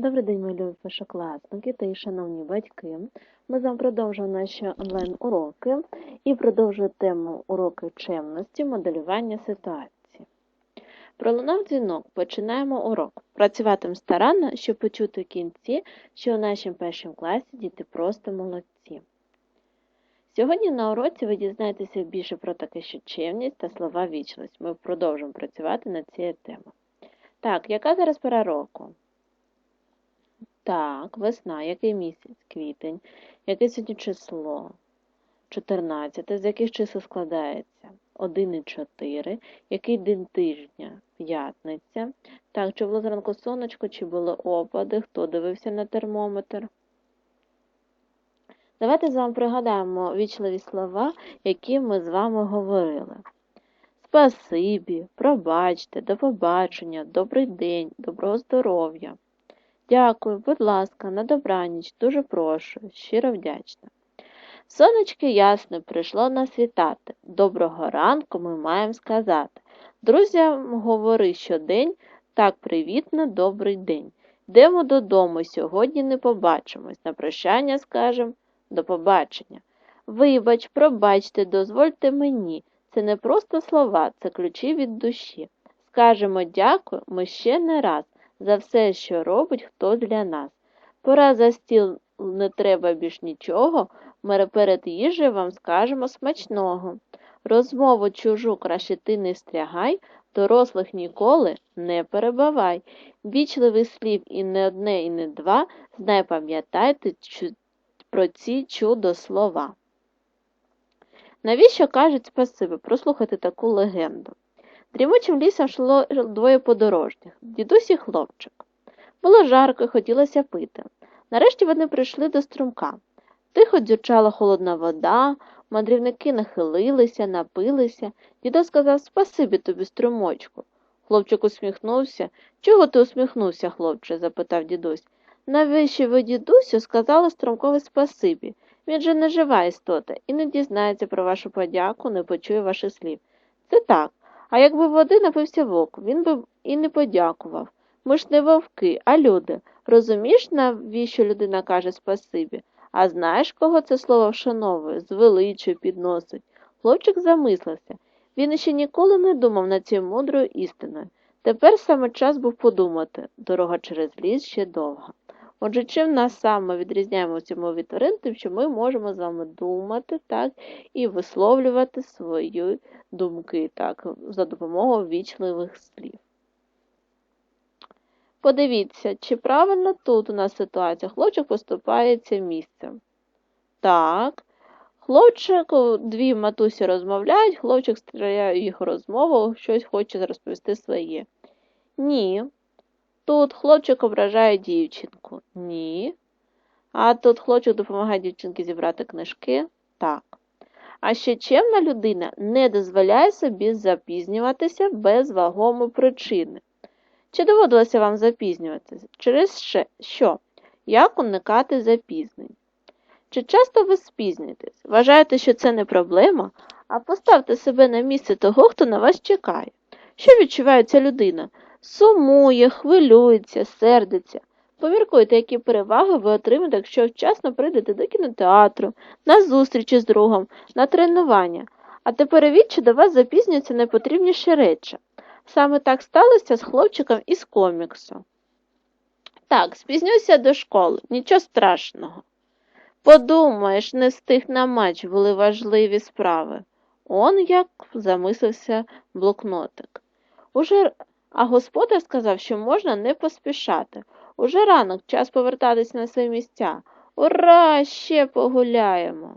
Добрий день, мої любі першокласники та і шановні батьки. Ми з вами продовжуємо наші онлайн-уроки і продовжуємо тему уроки чемності, моделювання ситуації. Пролунав дзвінок, починаємо урок. Працюватимемо старанно, щоб почути в кінці, що у нашому першому класі діти просто молодці. Сьогодні на уроці ви дізнаєтеся більше про таке, що чемність та слова вічливість. Ми продовжуємо працювати над цією темою. Так, яка зараз пора року? Так, весна, який місяць? Квітень. Яке сьогодні число? 14. З яких чисел складається? 1 і 4. Який день тижня? П'ятниця. Так, чи було зранку сонечко, чи були опади? Хто дивився на термометр? Давайте з вами пригадаємо вічливі слова, які ми з вами говорили. Спасибі, пробачте, до побачення, добрий день, доброго здоров'я. Дякую, будь ласка, на добраніч, дуже прошу, щиро вдячна. Сонечко ясне прийшло нас вітати. Доброго ранку ми маємо сказати. Друзям говори щодень, так привітно, добрий день. Йдемо додому, сьогодні не побачимось. На прощання скажем до побачення. Вибач, пробачте, дозвольте мені. Це не просто слова, це ключі від душі. Скажемо дякую ми ще не раз за все, що робить хто для нас. Пора за стіл не треба більш нічого, ми перед їжею вам скажемо смачного. Розмову чужу краще ти не встрягай, дорослих ніколи не перебивай. Вічливих слів і не одне, і не два, знай пам'ятайте про ці чудо слова. Навіщо кажуть спасибі? Прослухайте таку легенду. Дрімучим лісом йшло двоє подорожніх дідусь і хлопчик. Було жарко і хотілося пити. Нарешті вони прийшли до струмка. Тихо дзюрчала холодна вода, мандрівники нахилилися, напилися. Дідо сказав Спасибі тобі, струмочку. Хлопчик усміхнувся. Чого ти усміхнувся, хлопче? запитав дідусь. Навіщо ви, дідусю, сказали струмкові спасибі? Він же не жива істота і не дізнається про вашу подяку, не почує ваших слів. Це так. А якби води напився вовк, він би і не подякував. Ми ж не вовки, а люди. Розумієш, навіщо людина каже спасибі? А знаєш, кого це слово вшановує, звеличує, підносить? Хлопчик замислився. Він іще ніколи не думав над цією мудрою істиною. Тепер саме час був подумати дорога через ліс ще довга. Отже, чим нас саме відрізняємо в цьому від тварин, тим, що ми можемо з вами думати так, і висловлювати свої думки так, за допомогою вічливих слів. Подивіться, чи правильно тут у нас ситуація. Хлопчик поступається місцем. Так. Хлопчик, дві матусі розмовляють, хлопчик стріляє їх розмову, щось хоче розповісти своє. Ні. Тут хлопчик ображає дівчинку. Ні. А тут хлопчик допомагає дівчинці зібрати книжки. Так. А ще чемна людина не дозволяє собі запізнюватися без вагомої причини. Чи доводилося вам запізнюватися? Через що? Як уникати запізнень? Чи часто ви спізнюєтесь? Вважаєте, що це не проблема? А поставте себе на місце того, хто на вас чекає. Що відчуває ця людина? Сумує, хвилюється, сердиться. Поміркуйте, які переваги ви отримаєте, якщо вчасно прийдете до кінотеатру, на зустрічі з другом, на тренування. А тепер що до вас запізнюються найпотрібніші речі. Саме так сталося з хлопчиком із коміксу. Так, спізнюся до школи, нічого страшного. Подумаєш, не стих на матч були важливі справи. Он як замислився блокнотик. Уже... А господар сказав, що можна не поспішати. Уже ранок час повертатись на свої місця. Ура! Ще погуляємо.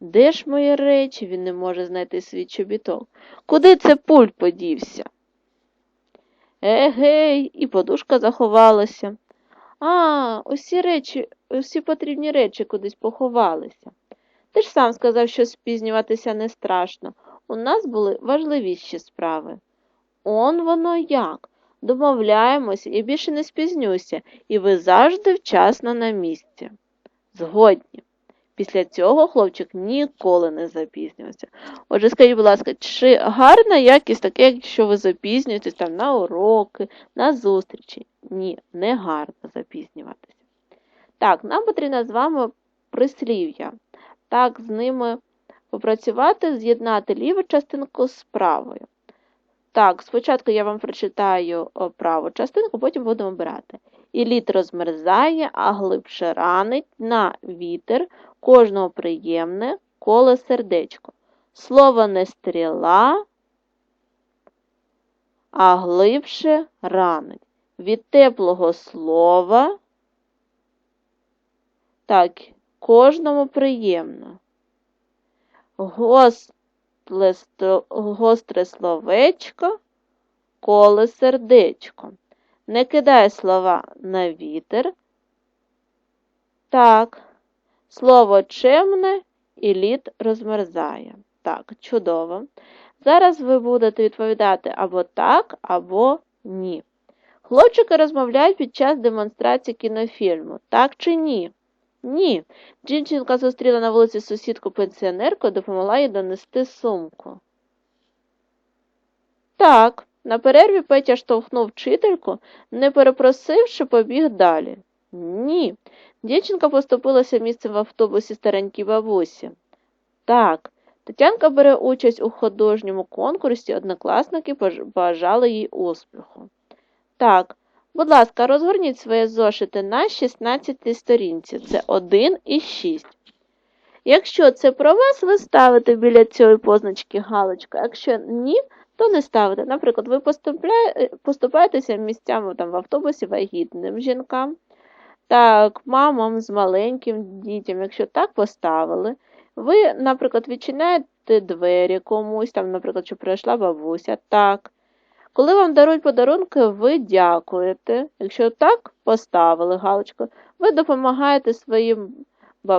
Де ж мої речі? Він не може знайти свій чобіток. Куди це пульт подівся? Егей, і подушка заховалася. А, усі речі, усі потрібні речі кудись поховалися. Ти ж сам сказав, що спізнюватися не страшно. У нас були важливіші справи. Он воно як. Домовляємося і більше не спізнюся, і ви завжди вчасно на місці. Згодні. Після цього хлопчик ніколи не запізнювався. Отже, скажіть, будь ласка, чи гарна якість таке, якщо ви запізнюєтесь там на уроки, на зустрічі? Ні, не гарно запізнюватися. Так, нам потрібно з вами прислів'я. Так, з ними попрацювати, з'єднати ліву частинку з правою. Так, спочатку я вам прочитаю праву частинку, потім будемо обирати. І лід розмерзає, а глибше ранить на вітер, кожного приємне, коле сердечко. Слово не стріла, а глибше ранить. Від теплого слова, так, кожному приємно. Сто- гостре словечко, коле сердечко. Не кидай слова на вітер. Так, слово чемне і лід розмерзає. Так, чудово. Зараз ви будете відповідати або так, або ні. Хлопчики розмовляють під час демонстрації кінофільму. Так чи ні? Ні. Дівчинка зустріла на вулиці сусідку пенсіонерку і допомогла їй донести сумку. Так, на перерві Петя штовхнув вчительку, не перепросивши, побіг далі. Ні. Дівчинка поступилася місцем в автобусі старенькій бабусі. Так, Тетянка бере участь у художньому конкурсі, однокласники бажали їй успіху. Так, будь ласка, розгорніть своє зошити на 16 сторінці. Це 1 і 6. Якщо це про вас, ви ставите біля цієї позначки галочку. Якщо ні, то не ставите. Наприклад, ви е, поступаєтеся місцями там, в автобусі вагітним жінкам, так, мамам з маленьким дітям. Якщо так поставили, ви, наприклад, відчиняєте двері комусь, там, наприклад, що прийшла бабуся, так. Коли вам дарують подарунки, ви дякуєте. Якщо так поставили галочку, ви допомагаєте своїм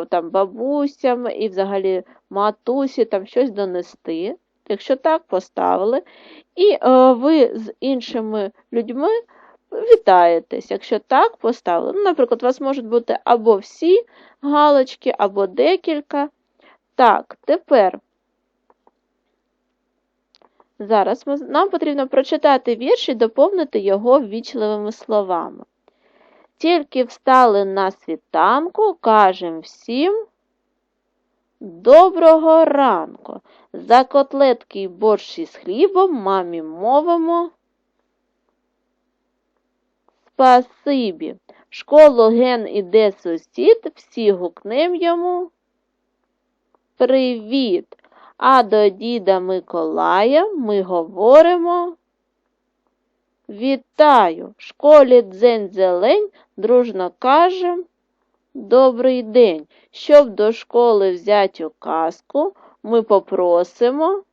там, бабусям і взагалі матусі там щось донести. Якщо так поставили, і е, ви з іншими людьми вітаєтесь. Якщо так поставили. Ну, наприклад, у вас можуть бути або всі галочки, або декілька. Так, тепер. Зараз ми, нам потрібно прочитати вірш і доповнити його ввічливими словами. Тільки встали на світанку, кажем всім доброго ранку. За котлетки й борщ із хлібом мамі мовимо. Спасибі. Школу ген іде сусід, всі гукнем йому. Привіт! А до діда Миколая ми говоримо. Вітаю! В школі дзень зелень дружно кажем. Добрий день! Щоб до школи взять у казку, ми попросимо.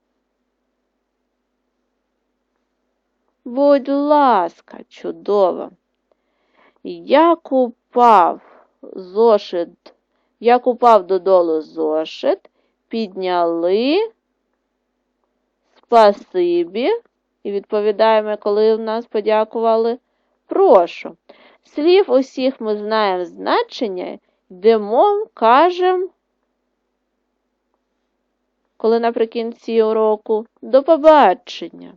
Будь ласка, чудово. Як упав зошит, як упав додолу зошит, підняли, спасибі, і відповідаємо, коли в нас подякували. Прошу. Слів усіх ми знаємо значення, йдемо, кажемо, коли наприкінці уроку, до побачення.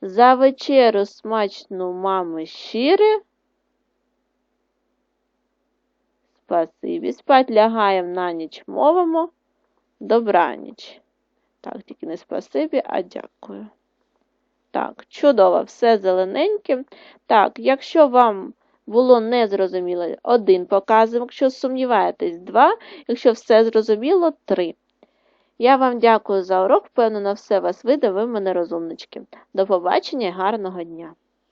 За вечерю смачну мами щире. Спасибі. Спать лягаєм на ніч мовимо. Добраніч. Так, тільки не спасибі, а дякую. Так, чудово, все зелененьке. Так, якщо вам було незрозуміло, один показуємо, якщо сумніваєтесь, два, якщо все зрозуміло, три. Я вам дякую за урок, впевнена, все вас вийде, ви мене розумнички. До побачення гарного дня!